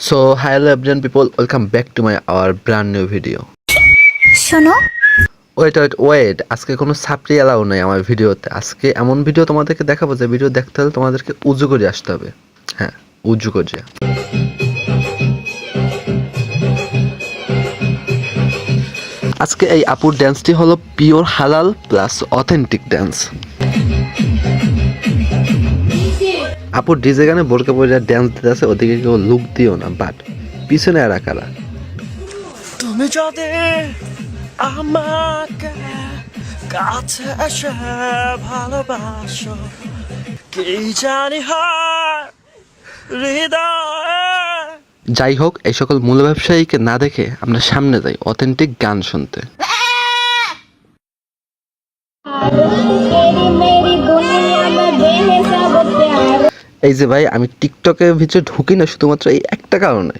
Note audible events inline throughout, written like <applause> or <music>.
So, hi hello everyone people, welcome back to my our brand new video. শোনো। Wait wait wait আজকে কোনো সাপ্লি allow নাই আমার ভিডিওতে। আজকে এমন ভিডিও তোমাদেরকে দেখাবো যে ভিডিও দেখতে হলে তোমাদেরকে উজু করে আসতে হবে। হ্যাঁ উজু করে। আজকে এই আপুর ড্যান্সটি হলো পিওর হালাল প্লাস অথেন্টিক ড্যান্স আপুর ডিজে গানে বোরকা পরে ড্যান্স দিতে আছে ওদিকে কেউ লুক দিও না বাট পিছনে আর কারা? তুমি যদি আমাকে কাছে এসে ভালোবাসো কি জানি হৃদয়ে? যাই হোক এই সকল মূল ব্যবসায়ীকে না দেখে আমরা সামনে যাই অথেন্টিক গান শুনতে। <laughs> এই যে ভাই আমি টিকটকের ভিতরে ঢুকি না শুধুমাত্র এই একটা কারণে।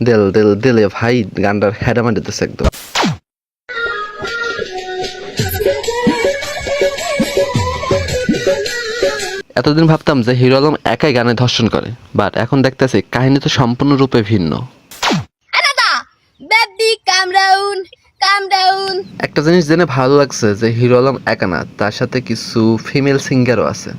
দেল দেল দেলে ভাই গানটার হেডা মারিতেছে একদম। এতদিন ভাবতাম যে হিরো আলম একাই গানে ধর্ষণ করে বাট এখন দেখতেছি কাহিনী তো সম্পূর্ণরূপে ভিন্ন। একটা জিনিস জেনে ভালো লাগছে যে হিরো আলম একা না তার সাথে কিছু ফিমেল সিঙ্গারও আছে।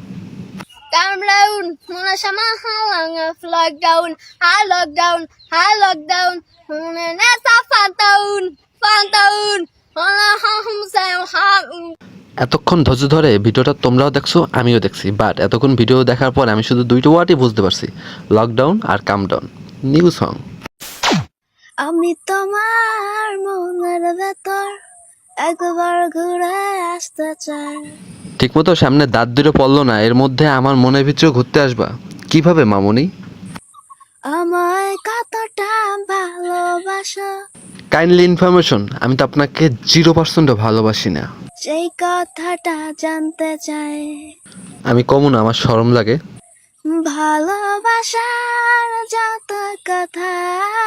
Calm down muna sama halang lockdown high lockdown high lockdown muna nasa fantown fantown muna hum sam ham এতক্ষণ ধৈর্য ধরে ভিডিওটা তোমরাও দেখছ আমিও দেখছি বাট এতক্ষণ ভিডিও দেখার পর আমি শুধু দুইটা ওয়ার্ডই বুঝতে পারছি লকডাউন আর কামডাউন নিউ সং আমি তোমার মনের ভেতর একবার ঘুরে আসতে চাই। ঠিকমতো সামনে দাঁত দুটো পড়ল না এর মধ্যে আমার মনের ভিতরে ঘুরতে আসবা। কীভাবে মামুনি? আমায় কতটা ভালোবাসো? কাইন্ডলি ইনফরমেশন আমি তো আপনাকে জিরো পার্সেন্টও ভালোবাসি না। সেই কথাটা জানতে চাই। আমি কমন আমার সরম লাগে। ভালোবাসার যত কথা দিয়ে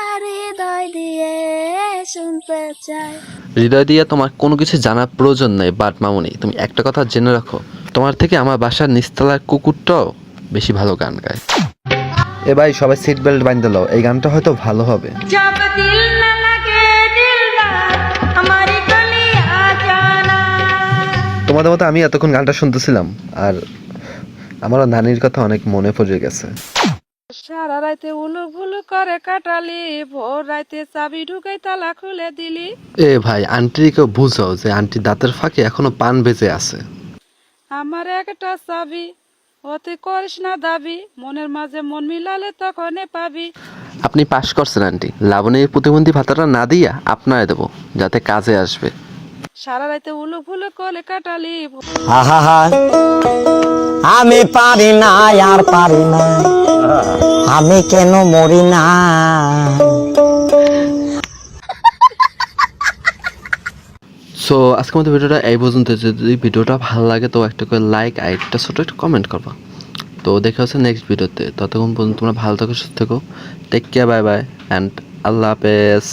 শুনতে চাই। হৃদয় দিয়া তোমার কোনো কিছু জানার প্রয়োজন নাই বাট মামুনি তুমি একটা কথা জেনে রাখো। তোমার থেকে আমার বাসার নিস্তলার কুকুরটাও বেশি ভালো গান গায়। এ ভাই সবাই সিট বেল্ট বাঁধতে লও এই গানটা হয়তো ভালো হবে। তোমাদের মতো আমি এতক্ষণ গানটা শুনতেছিলাম আর আমারও নানির কথা অনেক মনে পড়ে গেছে। সারা রাতে উলু ভুলু করে কাটালি ভোর রাতে চাবি ঢুকাই তালা খুলে দিলি। এ ভাই আন্টিকে বুঝো যে আন্টি দাঁতের ফাঁকে এখনও পান বেজে আছে। আমার একটা চাবি ওতে করিস না দাবি মনের মাঝে মন মিলালে তখনই পাবি। আপনি পাশ করছেন আন্টি। লাবণীর প্রতিবন্ধী ভাতাটা না দিয়া আপনারে দেবো যাতে কাজে আসবে। সারা রাতে উলু ভুলু করে কাটালি আহা আমি পারি না আর পারি না। আমি কেন মরি না? সো আজকের মধ্যে ভিডিওটা এই পর্যন্ত। যদি ভিডিওটা ভালো লাগে তো একটা করে লাইক আর একটা ছোটো একটা কমেন্ট করবা। তো দেখা হচ্ছে নেক্সট ভিডিওতে। ততক্ষণ পর্যন্ত তোমরা ভালো থাকো সুস্থ থেকো। Take care bye bye and আল্লাহ হাফেজ।